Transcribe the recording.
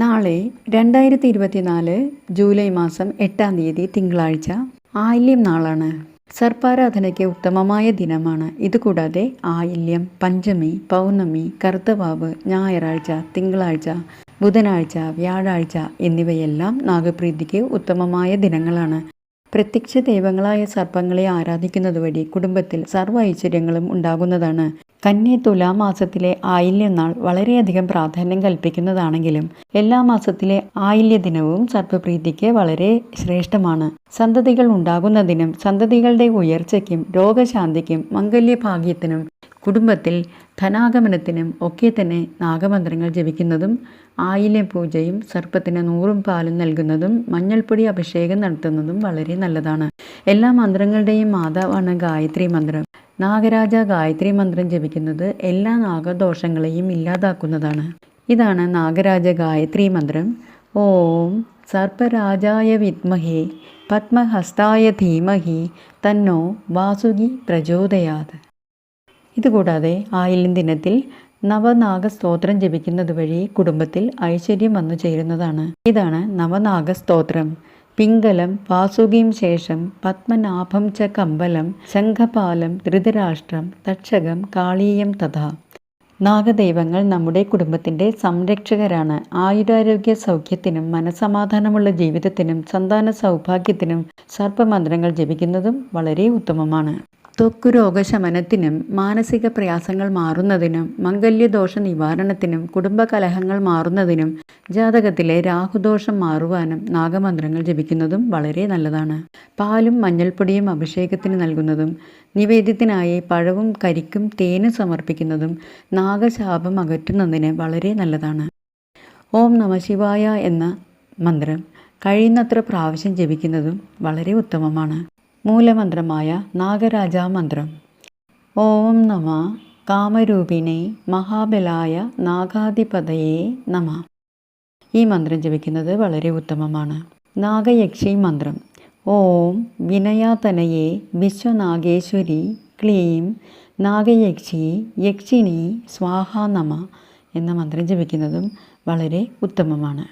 നാളെ രണ്ടായിരത്തി ഇരുപത്തിനാല് ജൂലൈ മാസം എട്ടാം തീയതി തിങ്കളാഴ്ച ആയില്യം നാളാണ്. സർപ്പാരാധനയ്ക്ക് ഉത്തമമായ ദിനമാണ്. ഇതുകൂടാതെ ആയില്യം പഞ്ചമി പൗർണമി കറുത്തവാവ് ഞായറാഴ്ച തിങ്കളാഴ്ച ബുധനാഴ്ച വ്യാഴാഴ്ച എന്നിവയെല്ലാം നാഗപ്രീതിക്ക് ഉത്തമമായ ദിനങ്ങളാണ്. പ്രത്യക്ഷ ദൈവങ്ങളായ സർപ്പങ്ങളെ ആരാധിക്കുന്നത് വഴി കുടുംബത്തിൽ സർവ ഐശ്വര്യങ്ങളും ഉണ്ടാകുന്നതാണ്. കന്നി തുലാമാസത്തിലെ ആയില്യനാൾ വളരെയധികം പ്രാധാന്യം കൽപ്പിക്കുന്നതാണെങ്കിലും എല്ലാ മാസത്തിലെ ആയില്യ ദിനവും സർപ്പപ്രീതിക്ക് വളരെ ശ്രേഷ്ഠമാണ്. സന്തതികൾ ഉണ്ടാകുന്നതിനും സന്തതികളുടെ ഉയർച്ചയ്ക്കും രോഗശാന്തിക്കും മംഗല്യഭാഗ്യത്തിനും കുടുംബത്തിൽ ധനാഗമനത്തിനും ഒക്കെ തന്നെ നാഗമന്ത്രങ്ങൾ ജപിക്കുന്നതും ആയിലെ പൂജയും സർപ്പത്തിന് നൂറും പാലും നൽകുന്നതും മഞ്ഞൾപ്പൊടി അഭിഷേകം നടത്തുന്നതും വളരെ നല്ലതാണ്. എല്ലാ മന്ത്രങ്ങളുടെയും മാതാവാണ് ഗായത്രി മന്ത്രം. നാഗരാജ ഗായത്രി മന്ത്രം ജപിക്കുന്നത് എല്ലാ നാഗദോഷങ്ങളെയും ഇല്ലാതാക്കുന്നതാണ്. ഇതാണ് നാഗരാജ ഗായത്രി മന്ത്രം. ഓം സർപ്പരാജായ വിദ്മഹേ പത്മഹസ്തായ ധീമഹി തന്നോ വാസുകി പ്രചോദയാത്. ഇതുകൂടാതെ ആയില്യം ദിനത്തിൽ നവനാഗ സ്തോത്രം ജപിക്കുന്നത് വഴി കുടുംബത്തിൽ ഐശ്വര്യം വന്നു ചേരുന്നതാണ്. ഇതാണ് നവനാഗ സ്തോത്രം പിങ്കലം വാസുകിയും ശേഷം പത്മനാഭം ച കമ്പലം ശംഖപാലം ധൃതരാഷ്ട്രം തക്ഷകം കാളീയം തഥ. നാഗദൈവങ്ങൾ നമ്മുടെ കുടുംബത്തിന്റെ സംരക്ഷകരാണ്. ആയുരാരോഗ്യ സൗഖ്യത്തിനും മനസമാധാനമുള്ള ജീവിതത്തിനും സന്താന സൗഭാഗ്യത്തിനും സർപ്പമന്ത്രങ്ങൾ ജപിക്കുന്നതും വളരെ ഉത്തമമാണ്. ത്വക്ക് രോഗശമനത്തിനും മാനസിക പ്രയാസങ്ങൾ മാറുന്നതിനും മംഗല്യദോഷ നിവാരണത്തിനും കുടുംബകലഹങ്ങൾ മാറുന്നതിനും ജാതകത്തിലെ രാഹുദോഷം മാറുവാനും നാഗമന്ത്രങ്ങൾ ജപിക്കുന്നതും വളരെ നല്ലതാണ്. പാലും മഞ്ഞൾപ്പൊടിയും അഭിഷേകത്തിന് നൽകുന്നതും നിവേദ്യത്തിനായി പഴവും കരിക്കും തേനും സമർപ്പിക്കുന്നതും നാഗശാപം അകറ്റുന്നതിന് വളരെ നല്ലതാണ്. ഓം നമ ശിവായ എന്ന മന്ത്രം കഴിയുന്നത്ര പ്രാവശ്യം ജപിക്കുന്നതും വളരെ ഉത്തമമാണ്. മൂലമന്ത്രമായ നാഗരാജ മന്ത്രം ഓം നമ. കാമരൂപിനെ മഹാബലായ നാഗാധിപതയെ നമ. ഈ മന്ത്രം ജപിക്കുന്നത് വളരെ ഉത്തമമാണ്. നാഗയക്ഷി മന്ത്രം. ഓം വിനയാതനയെ വിശ്വനാഗേശ്വരി ക്ലീം നാഗയക്ഷി യക്ഷിണി സ്വാഹ നമ എന്ന മന്ത്രം ജപിക്കുന്നതും വളരെ ഉത്തമമാണ്.